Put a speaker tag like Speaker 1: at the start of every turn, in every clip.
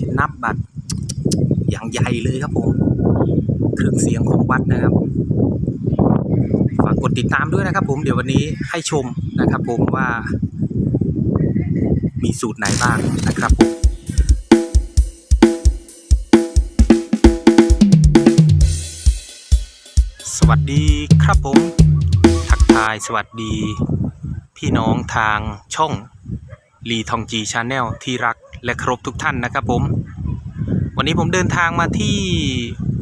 Speaker 1: จะนับบัตรอย่างใหญ่เลยครับผมเครื่องเสียงของวัดนะครับฝากกดติดตามด้วยนะครับ ผมเดี๋ยววันนี้ให้ชมนะครับ ผมว่า มีสูตรไหนบ้างนะครับผมสวัสดีครับผม ทักทายสวัสดี พี่น้องทางช่องลีทองจีชาแนลที่รัก และครพทุกท่านนะครับผม วันนี้ผมเดินทางมาที่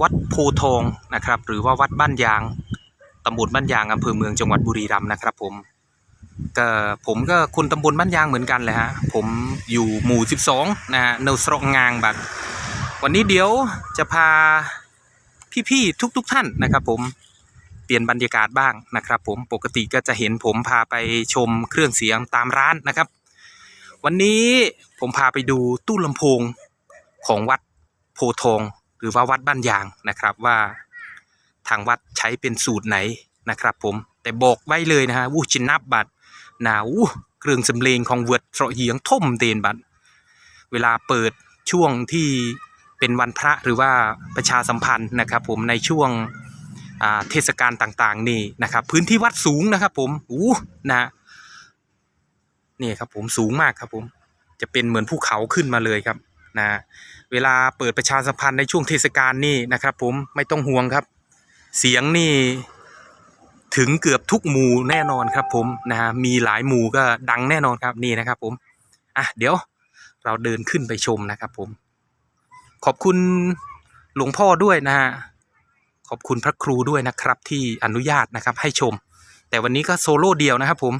Speaker 1: วัดโพทองนะครับ หรือว่าวัดบ้านยางตำบลบ้านยางอำเภอเมืองจังหวัดบุรีรัมย์นะครับ ผมก็ผมก็คนตำบลบ้านยางเหมือนกันเลยฮะผมอยู่หมู่ 12นะฮะเนสระงางบัดวันนี้เดี๋ยวจะพาพี่ๆทุก ๆ ท่านนะครับ ผมเปลี่ยนบรรยากาศบ้างนะครับ ผมปกติก็จะเห็นผมพาไปชมเครื่องเสียงตามร้านนะครับ วันนี้ผมพาไปดูตู้ลำโพงของวัดโพธิ์ทอง หรือว่าวัดบ้านยางนะครับว่าทางวัดใช้เป็นสูตรไหนนะครับ ผมแต่บอกไว้เลยนะฮะวูจินนับบัตรหนาวเครื่องสำเร็งของเวิร์ดเสระเหียงท่มเตนบัตรเวลาเปิดช่วงที่เป็นวันพระหรือว่าประชาสัมพันธ์นะครับ ผมในช่วงเทศกาลต่างๆนี่นะครับ พื้นที่วัดสูงนะครับ ผมอู้นะ นี่ครับผมสูงมากครับผมจะเป็นเหมือนภูเขาขึ้นมาเลยครับนะเวลาเปิดประชาสัมพันธ์ในช่วงเทศกาลนี่นะครับ ผมไม่ต้องห่วงครับ เสียงนี่ถึงเกือบทุกหมู่แน่นอนครับ ผมนะฮะมีหลายหมู่ก็ดังแน่นอนครับนี่นะครับ ผมอะเดี๋ยวเราเดินขึ้นไปชมนะครับ ผม ขอบคุณหลวงพ่อด้วยนะฮะขอบคุณพระครูด้วยนะครับ ที่อนุญาตนะครับ ให้ชม แต่วันนี้ก็โซโล่เดียวนะครับ ผม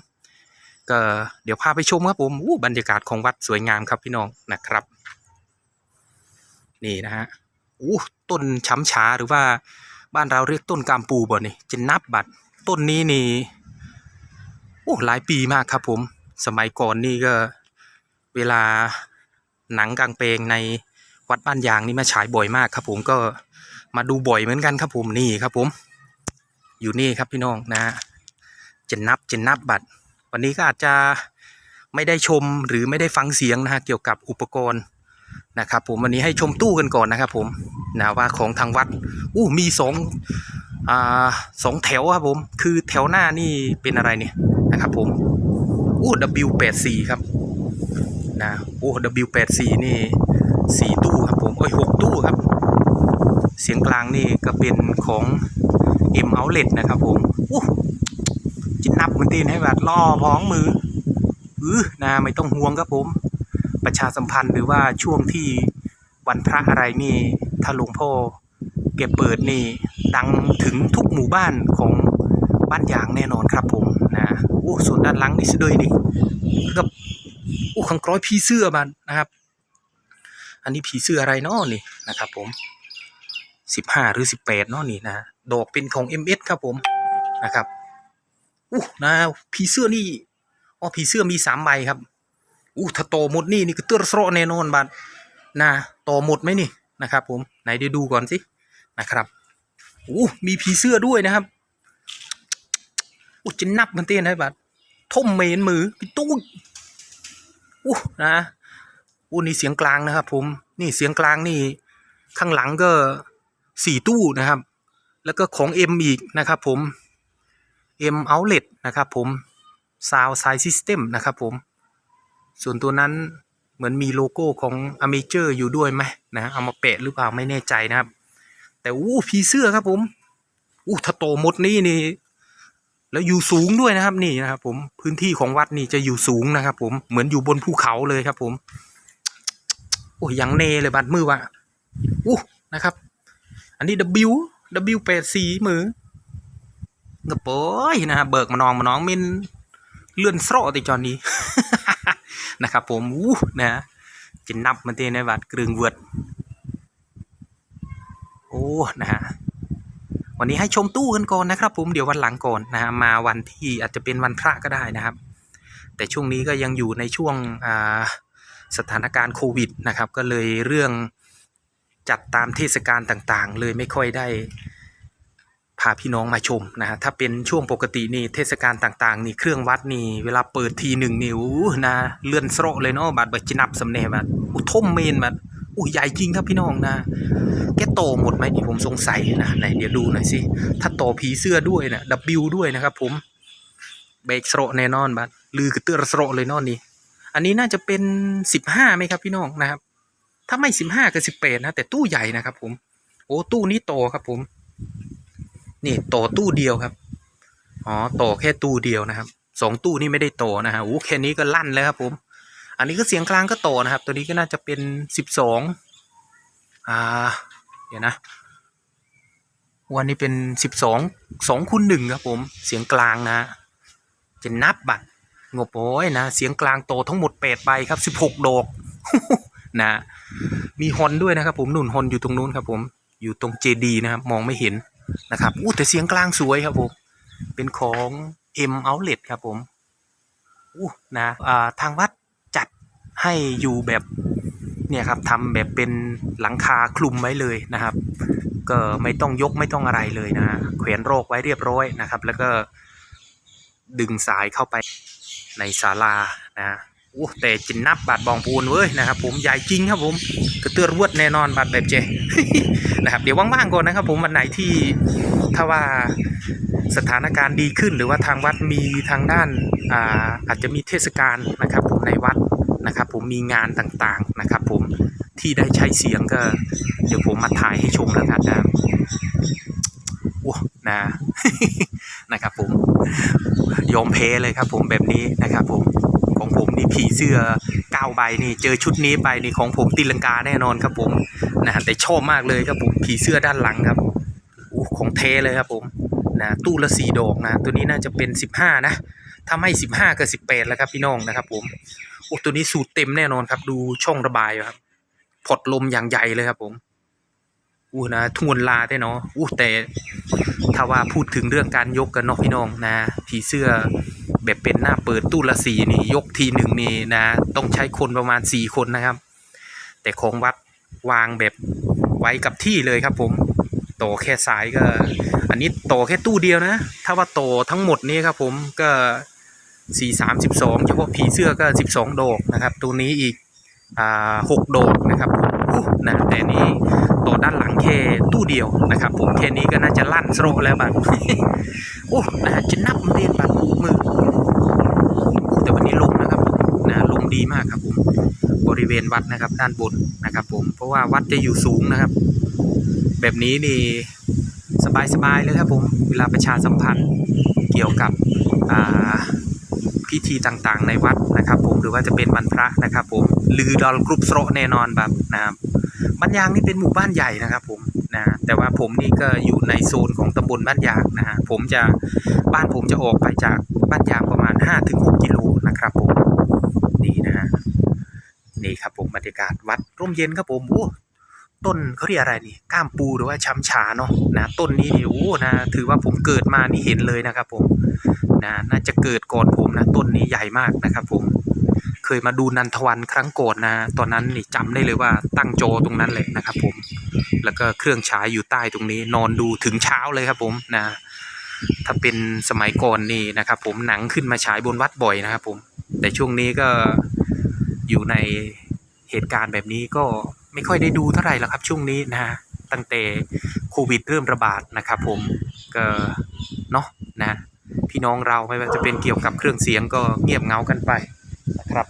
Speaker 1: ก็เดี๋ยวพาไปชมครับผมอู้บรรยากาศของวัดสวยงามครับพี่น้องนะครับ นี่นะฮะอู้ต้นช้ำช้าหรือว่าบ้านเราเรียกต้นกามปูบ่นี่จะนับบัตรต้นนี้นี่โอ้หลายปีมากครับผม สมัยก่อนนี่ก็เวลาหนังกลางเปลงในวัดบ้านยางนี่มาฉายบ่อยมากครับ ผมก็มาดูบ่อยเหมือนกันครับผมนี่ครับผม อยู่นี่ครับพี่น้องนะฮะจะนับจะนับบัตร วันนี้ก็อาจจะไม่ได้ชมหรือไม่ได้ฟังเสียงนะฮะเกี่ยวกับอุปกรณ์นะครับ ผมวันนี้ให้ชมตู้กันก่อนนะครับ ผมนะว่าของทางวัดอู้มีสองอ่าสองแถวครับผม คือแถวหน้านี่เป็นอะไรเนี่ยนะครับ ผมอู้ W84 ครับนะโอ้ W84 นี่สี่ตู้ครับผมเอ้ยหกตู้ครับ เสียงกลางนี่ก็เป็นของ M Outlet นะครับผมอู้ จินนับมันตีนให้แบบล่อพ้องมืออือนะไม่ต้องห่วงครับผม ประชาสัมพันธ์หรือว่าช่วงที่วันพระอะไรนี่ถ้าหลวงพ่อเก็บเปิดนี่ ดังถึงทุกหมู่บ้านของบ้านยางแน่นอนครับผมนะโอ้ส่วนด้านหลังนี่สดยนี่กับโอ้ขังกร้อยผีเสื้อมันนะครับ อันนี้ผีเสื้ออะไรเนาะนี่นะครับผมสิบห้าหรือสิบแปดเนาะนี่นะดอกเป็นของ MS ครับผมนะครับ อู้นะผีเสื้อนี่อ๋อผีเสื้อมีสามใบครับอู้ถ้าโตหมดนี่นี่ก็เตือสระแน่นอนบัดนะโตหมดไหมนี่นะครับ ผมไหนเดี๋ยวดูก่อนสินะครับอู้มีผีเสื้อด้วยนะครับอู้จะนับมันเต้นให้บัดท่มเมนมือพี่ตู้อู้นะอู้นี่เสียงกลางนะครับ ผมนี่เสียงกลางนี่ข้างหลังก็สี่ตู้นะครับ แล้วก็ของเอ็มอีกนะครับ ผม M Outlet นะครับผม Sound Side System นะครับผม ส่วนตัวนั้นเหมือนมีโลโก้ของ a m a t e u r อยู่ด้วยไหมนะเอามาแปะหรือเปล่าไม่แน่ใจนะครับ แต่อู้ผีเสื้อครับผมอู้ถ้าโตหมดนี่นี่ แล้วอยู่สูงด้วยนะครับนี่นะครับผมพื้นที่ของวัดนี่จะอยู่สูงนะครับ ผมเหมือนอยู่บนภูเขาเลยครับ ผมโอ้ยยังเนเลยบัดมือวะอู้นะครับ อันนี้ W W แปดสี่มือ กระโปยนะฮะเบิกมาน้องมาน้องมินเลื่อนโซ่ติจอนนี้นะครับผมอู้นะฮะจะนับมันเต้ในบัดกรึงเวิร์ดโอ้นะฮะวันนี้ให้ชมตู้กันก่อนนะครับ ผมเดี๋ยววันหลังก่อนนะฮะมาวันที่อาจจะเป็นวันพระก็ได้นะครับ แต่ช่วงนี้ก็ยังอยู่ในช่วงสถานการณ์โควิดนะครับ ก็เลยเรื่องจัดตามเทศกาลต่างๆ เลยไม่ค่อยได้ พาพี่น้องมาชมนะฮะถ้าเป็นช่วงปกตินี่เทศกาลต่างๆ นี่เครื่องวัดนี่เวลาเปิดทีหนึ่งนี่อู้นะเลื่อนสโซะเลยเนาะบาดบจินับสำเนบัดอุทมเมนบัดอุ้ยใหญ่จริงครับพี่น้องนะ แกโตหมดไหมนี่ผมสงสัยนะไหนเดี๋ยวดูหน่อยสิถ้าโตผีเสื้อด้วยนะ W ด้วยนะครับผมเบรกสโรแน่นอนบัดลือกระเตือสโรเลยนอนนี่อันนี้น่าจะเป็นสิบห้าไหมครับพี่น้องนะครับ ถ้าไม่สิบห้าก็สิบแปดนะแต่ตู้ใหญ่นะครับผมโอ้ตู้นี้โตครับผม นี่โตตู้เดียวครับ อ๋อโตแค่ตู้เดียวนะครับสองตู้นี่ไม่ได้โตนะฮะโอ้แค่นี้ก็ลั่นแล้วครับผม อันนี้ก็เสียงกลางก็โตนะครับ ตัวนี้ก็น่าจะเป็นสิบสองอ่า เดี๋ยวนะ วันนี้เป็นสิบสองสองคูณหนึ่งครับผม เสียงกลางนะ จะนับบัตรงบโอ้ยนะ เสียงกลางโตทั้งหมดแปดใบครับสิบหกดอกนะ มีฮอนด้วยนะครับผมนุ่นฮอนอยู่ตรงนู้นครับผม อยู่ตรงเจดีนะครับ มองไม่เห็น นะครับอู้แต่เสียงกลางสวยครับผม เป็นของ M Outlet ครับผมอู้นะอ่าทางวัดจัดให้อยู่แบบเนี่ยครับทำแบบเป็นหลังคาคลุมไว้เลยนะครับ ก็ไม่ต้องยกไม่ต้องอะไรเลยนะแขวนโรคไว้เรียบร้อยนะครับ แล้วก็ดึงสายเข้าไปในศาลานะฮะอู้แต่จินนับบาดบองปูนเว้ยนะครับ ผมใหญ่จริงครับผมกระเตือรวดแน่นอนบาดแบบเจ นะครับเดี๋ยวว่างๆก่อนนะครับ ผมวันไหนที่ถ้าว่าสถานการณ์ดีขึ้น หรือว่าทางวัดมีทางด้านอ่าอาจจะมีเทศกาลนะครับ ผมในวัดนะครับ ผมมีงานต่างๆนะครับ ผมที่ได้ใช้เสียงก็ เดี๋ยวผมมาถ่ายให้ชมแล้วกันนะโอ้นะนะครับ ผมยอมเพเลยครับ ผมแบบนี้นะครับ ผมของผมนี่ผีเสื้อเก้าใบนี่เจอชุดนี้ไปนี่ของผมตีลังกาแน่นอนครับผม นะแต่ชอบมากเลยครับผมผีเสื้อด้านหลังครับโอ้ของเทเลยครับผมนะตู้ละสี่ดอกนะตัวนี้น่าจะเป็นสิบห้านะถ้าไม่สิบห้าก็สิบแปดแล้วครับพี่น้องนะครับผมโอ้ตัวนี้สูตรเต็มแน่นอนครับ ดูช่องระบายครับพดลมอย่างใหญ่เลยครับผมอู้นะทวนลาได้เนาะอู้แต่ถ้าว่าพูดถึงเรื่องการยกกันเนาะพี่น้องนะ ผีเสื้อแบบเป็นหน้าเปิดตู้ละสีนี่ยกทีหนึ่งนี่นะ ต้องใช้คนประมาณสี่คนนะครับ แต่ของวัด วางแบบไว้กับที่เลยครับ ผมโตแค่สายก็ อันนี้โตแค่ตู้เดียวนะ ถ้าว่าโตทั้งหมดนี้ครับ ผมก็สี่สามสิบสองเฉพาะผีเสื้อก็สิบสองดอกนะครับ ตัวนี้อีกอ่าหกโดดนะครับผมอู้นะแต่นี้ตัวด้านหลังแค่ตู้เดียวนะครับ ผมแค่นี้ก็น่าจะลั่นสโรแล้วบัดโอ้นะจะนับมันเรียนบัดมือแต่วันนี้ลมนะครับนะลมดีมากครับผมบริเวณวัดนะครับ ด้านบน นะครับ ผมเพราะว่าวัดจะอยู่สูงนะครับ แบบนี้นี่สบายๆเลยครับผมเวลาประชาสัมพันธ์เกี่ยวกับพิธีต่างๆ ในวัดนะครับ ผมหรือว่าจะเป็นวันพระนะครับ ผมลือดอลกรุ๊ปโสแน่นอนแบบนะครับบ้านยางนี่เป็นหมู่บ้านใหญ่นะครับ ผมนะแต่ว่าผมนี่ก็อยู่ในโซนของตำบลบ้านยางนะฮะผมจะบ้านผมจะออกไปจากบ้านยางประมาณ 5-6กิโลนะครับผม นี่ครับผมบรรยากาศวัดร่มเย็นครับผมโอ้ต้นเขาเรียกอะไรนี่ก้ามปูหรือว่าช้ำชาเนาะนะต้นนี้นี่โอ้นะถือว่าผมเกิดมานี่เห็นเลยนะครับผมนะน่าจะเกิดก่อนผมนะต้นนี้ใหญ่มากนะครับผมเคยมาดูนันทวันครั้งก่อนนะ ตอนนั้นนี่จำได้เลยว่าตั้งโจตรงนั้นเลยนะครับผม แล้วก็เครื่องฉายอยู่ใต้ตรงนี้ นอนดูถึงเช้าเลยครับผมนะ ถ้าเป็นสมัยก่อนนี่นะครับผมหนังขึ้นมาฉายบนวัดบ่อยนะครับผม แต่ช่วงนี้ก็ อยู่ในเหตุการณ์แบบนี้ก็ไม่ค่อยได้ดูเท่าไหร่แล้วครับช่วงนี้นะตั้งแต่โควิดเริ่มระบาดนะครับผมก็เนาะนะพี่น้องเราไม่ว่าจะเป็นเกี่ยวกับเครื่องเสียงก็เงียบเงากันไปนะครับ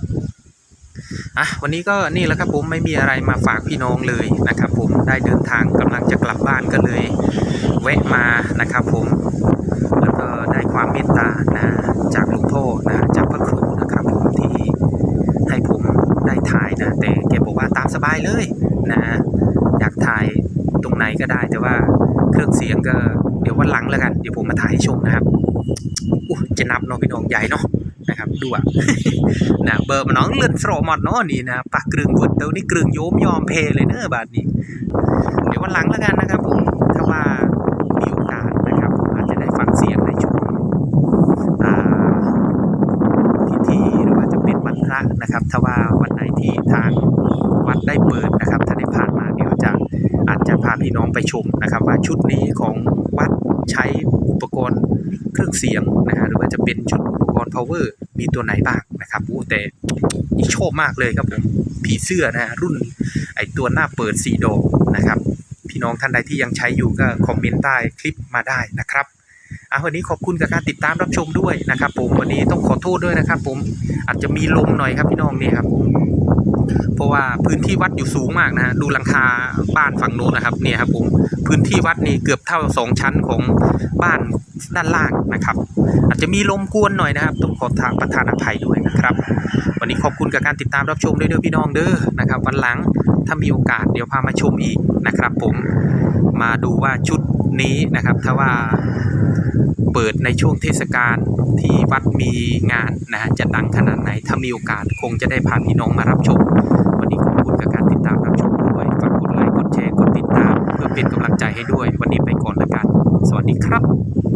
Speaker 1: อะวันนี้ก็นี่แหละครับผมไม่มีอะไรมาฝากพี่น้องเลยนะครับผมได้เดินทางกำลังจะกลับบ้านก็เลยแวะมานะครับผมแล้วก็ได้ความเมตตานะจากหลวงพ่อนะ สบายเลยนะอยากถ่ายตรงไหนก็ได้แต่ว่าเครื่องเสียงก็เดี๋ยววันหลังแล้วกัน เดี๋ยวผมมาถ่ายให้ชมนะครับอู้จะนับเนาะพี่น้องใหญ่เนาะนะครับดูอะนะเบอร์มันน้องเลื่อนโสรหมดเนาะนี่นะปักกรึงวุดเดี๋ยวนี้กรึงโยมยอมเพเลยเนอะบาทนี้ เดี๋ยววันหลังแล้วกันนะครับผมถ้าว่ามีโอกาสนะครับผมอาจจะได้ฟังเสียงในช่วงอ่าพิธีหรือว่าจะเป็นวันพระนะครับ ถ้าว่าวันไหนที่ทางวัดได้เปิดนะครับ ถ้าได้ผ่านมาเดี๋ยวจะอาจจะ พี่น้องไปชมนะครับ ว่าชุดนี้ของวัดใช้อุปกรณ์เครื่องเสียงนะฮะหรือว่าจะเป็นชุดอุปกรณ์ power มีตัวไหนบ้างนะครับโอ้แต่อีชอบมากเลยครับผมผีเสื้อนะฮะรุ่นไอตัวหน้าเปิดสีดอกนะครับพี่น้องท่านใดที่ยังใช้อยู่ก็คอมเมนต์ใต้คลิปมาได้นะครับอะวันนี้ขอบคุณกับการติดตามรับชมด้วยนะครับ ผมวันนี้ต้องขอโทษด้วยนะครับ ผมอาจจะมีลมหน่อยครับพี่น้องนี่ครับผม เพราะว่าพื้นที่วัดอยู่สูงมากนะฮะดูหลังคาบ้านฝั่งโน้นนะครับเนี่ยครับผมพื้นที่วัดนี่เกือบเท่าสองชั้นของบ้านด้านล่างนะครับ อาจจะมีลมกวนหน่อยนะครับ ต้องขอทางประธานอภัยด้วยนะครับ วันนี้ขอบคุณกับการติดตามรับชมด้วยเด้อพี่น้องเด้อนะครับ วันหลังถ้ามีโอกาสเดี๋ยวพามาชมอีกนะครับ ผมมาดูว่าชุดนี้นะครับ ถ้าว่าเปิดในช่วงเทศกาลที่วัดมีงานนะฮะจะดังขนาดไหน ถ้ามีโอกาสคงจะได้พาพี่น้องมารับชม ดตามรับชมด้วย ฝากกดไลค์ กดแชร์ กดติดตาม เพื่อเป็นกำลังใจให้ด้วย วันนี้ไปก่อนละกัน สวัสดีครับ